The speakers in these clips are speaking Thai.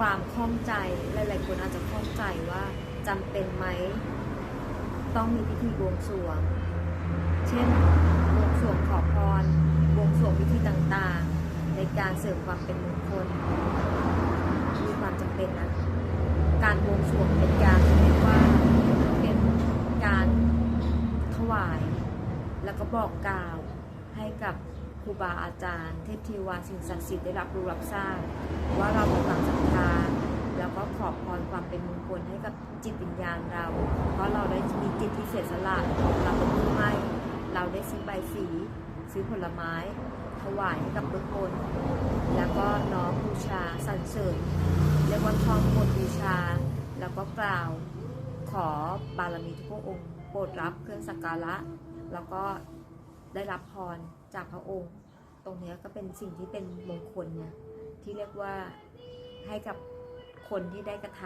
ความข้องใจหลายๆคนอาจจะข้องใจว่าจำเป็นไหม ต้องมีพิธีบวงสรวง เช่นบวงสรวงขอพรบวงสรวงพิธีต่างๆ ในการเสริมความเป็นมงคลมีความจำเป็นนะการบวงสรวงเป็นการเรียกว่าเป็นการถวาย แล้วก็บอกกล่าวให้กับ ครูบาอาจารย์ เทพเทวาสิ่งศักดิ์สิทธิ์ได้รับรู้รับทราบว่าเรามีความศรัทธาแล้วก็ขอบพรความเป็นมงคลให้กับจิตวิญญาณเรา เพราะเราได้มีจิตที่เสียสละเราเป็นผู้ให้เราได้ซื้อใบสี ซื้อผลไม้ ถวายให้กับบุคคลแล้วก็น้อมบูชาสรรเสริญเรียกว่าท่องบทบูชา แล้วก็กล่าวขอบารมีทุกพระองค์โปรดรับเครื่องสักการะ แล้วก็ ได้รับพรจากพระองค์ ตรงนี้ก็เป็นสิ่งที่เป็นมงคลเนี่ยที่เรียกว่าให้กับคนที่ได้กระท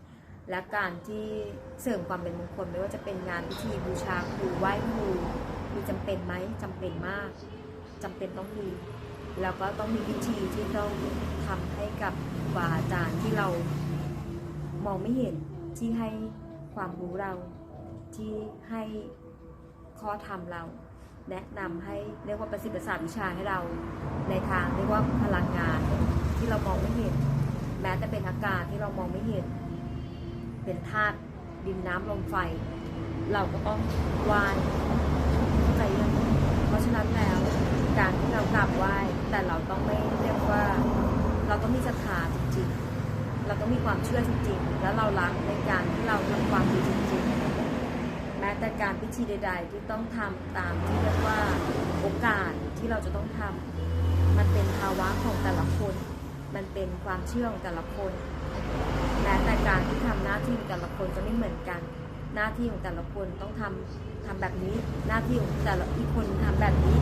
ำและการที่เสริมความเป็นมงคลไม่ว่าจะเป็นงานพิธีบูชาครูไหว้ครูมีจำเป็นไหมจำเป็นมากจำเป็นต้องมีแล้วก็ต้องมีพิธีที่ต้องทำให้กับครูบาอาจารย์ที่เรามองไม่เห็นที่ให้ความรู้เราที่ให้ข้อธรรมเรา แนะนำให้เรียกว่าประสิทธิประสาทวิชาให้เราในทางเรียกว่าพลังงานที่เรามองไม่เห็น แม้แต่เป็นอากาศที่เรามองไม่เห็น เป็นธาตุดินน้ำลมไฟ เราก็ต้องไหว้เข้าใจยังเพราะฉะนั้นแล้วการที่เรากราบไหว้แต่เราต้องไม่เรียกว่า เราต้องมีศรัทธาจริงๆเราต้องมีความเชื่อจริงๆแล้วเรารักในการที่เราทำความดีจริงๆ แม้แต่การพิธีใด ๆ ที่ต้องทำตามที่เรียกว่าโอกาสที่เราจะต้องทำมันเป็นภาวะของแต่ละคน มันเป็นความเชื่อของแต่ละคนแม้แต่การที่ทำหน้าที่ของแต่ละคนจะไม่เหมือนกัน หน้าที่ของแต่ละคนต้องทำทำแบบนี้ หน้าที่ของแต่ละอีกคนทำแบบนี้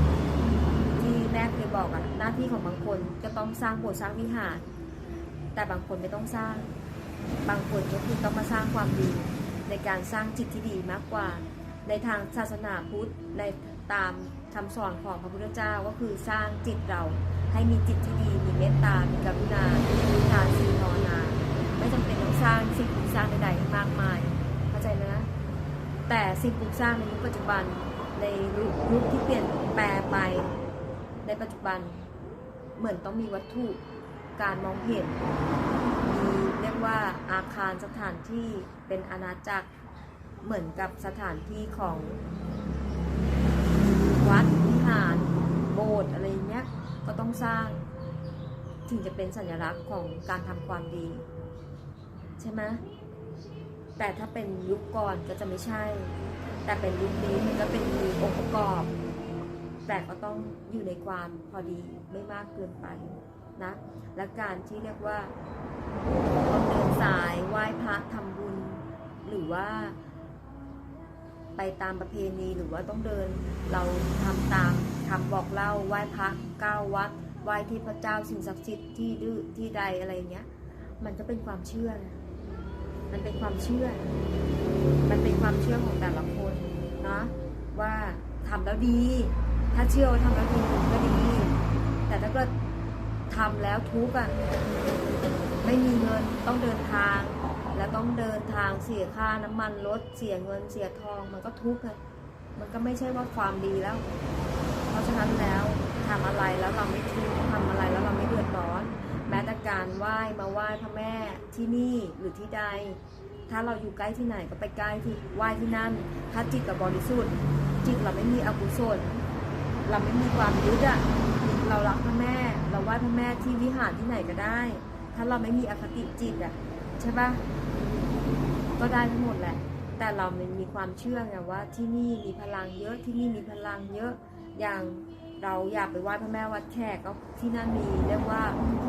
ที่แม่เคยบอกอะหน้าที่ของบางคนก็ต้องสร้างโบสถ์สร้างวิหารแต่บางคนไม่ต้องสร้าง บางคนก็คือต้องมาสร้างความดี ในการสร้างจิตที่ดีมากกว่า ในทางศาสนาพุทธในตามคำสอนของพระพุทธเจ้าก็คือสร้างจิตเราให้มีจิตที่ดี มีเมตตา มีกรุณา มีทานศีลภาวนา ไม่จำเป็นต้องสร้างสิ่งปลูกสร้างใดๆมากมาย เข้าใจไหมนะ แต่สิ่งปลูกสร้างในยุคปัจจุบันในยุคที่เปลี่ยนแปลไป ในปัจจุบันเหมือนต้องมีวัตถุการมองเห็นมีเรียกว่า อาคารสถานที่เป็นอาณาจักรเหมือนกับสถานที่ของวัดวิหารโบสถ์อะไรเงี้ยก็ต้องสร้างถึงจะเป็นสัญลักษณ์ของการทำความดี ใช่ไหมแต่ถ้าเป็นยุคก่อนก็จะไม่ใช่ แต่เป็นยุคนี้มันก็เป็นมีองค์ประกอบ แต่ก็ต้องอยู่ในความพอดีไม่มากเกินไปนะ และการที่เรียกว่า เดินสายไหว้พระทำบุญ หรือว่า ไปตามประเพณีหรือว่าต้องเดิน เราทำตามคำบอกเล่าไหว้พระเก้าวัดไหว้ที่พระเจ้าสิ่งศักดิ์สิทธิ์ที่ดื้อที่ใดอะไรเงี้ย มันก็เป็นความเชื่อ มันเป็นความเชื่อ มันเป็นความเชื่อของแต่ละคนนะว่าทำแล้วดี ถ้าเชื่อว่าทำแล้วดีก็ดี แต่ถ้าเกิดทำแล้วทุกข์อะ ไม่มีเงินต้องเดินทาง แล้วต้องเดินทางเสียค่าน้ำมันรถเสียเงินเสียทองมันก็ทุกข์ไงมันก็ไม่ใช่ว่าความดีแล้ว เพราะฉะนั้นแล้วทำอะไรแล้วเราไม่ทุกข์ทำอะไรแล้วเราไม่เดือดร้อน แม้แต่การไหว้มาไหว้พระแม่ที่นี่หรือที่ใด ถ้าเราอยู่ใกล้ที่ไหนก็ไปใกล้ที่ไหว้ที่นั่น ถ้าจิตเราบริสุทธิ์จิตเราไม่มีอกุศลเราไม่มีความยึดอะเรารักพระแม่ เราไหว้พระแม่ที่วิหารที่ไหนก็ได้ ถ้าเราไม่มีอคติจิตอะใช่ปะก็ได้ทั้งหมดแหละ แต่เรามันมีความเชื่อไงว่าที่นี่มีพลังเยอะที่นี่มีพลังเยอะอย่างเราอยากไปไหว้พระแม่วัดแขกก็ที่นั่นมีเรียกว่า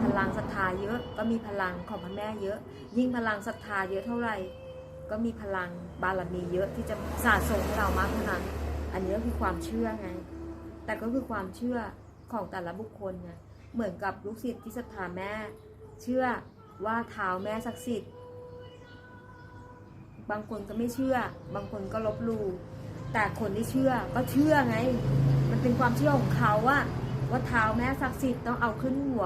พลังศรัทธาเยอะก็มีพลังของพระแม่เยอะ ยิ่งพลังศรัทธาเยอะเท่าไหร่ก็มีพลังบารมีเยอะที่จะสะสมให้เรามากเท่านั้นอันนี้ก็คือความเชื่อไง แต่ก็คือความเชื่อของแต่ละบุคคลไงเหมือนกับลูกศิษย์ที่ศรัทธาแม่ เชื่อว่าเท้าแม่ศักดิ์สิทธิ์ บางคนก็ไม่เชื่อ บางคนก็ลบลู่แต่คนที่เชื่อก็เชื่อไง มันเป็นความเชื่อของเขาว่าว่าเท้าแม่ศักดิ์สิทธิ์ต้องเอาขึ้นหัว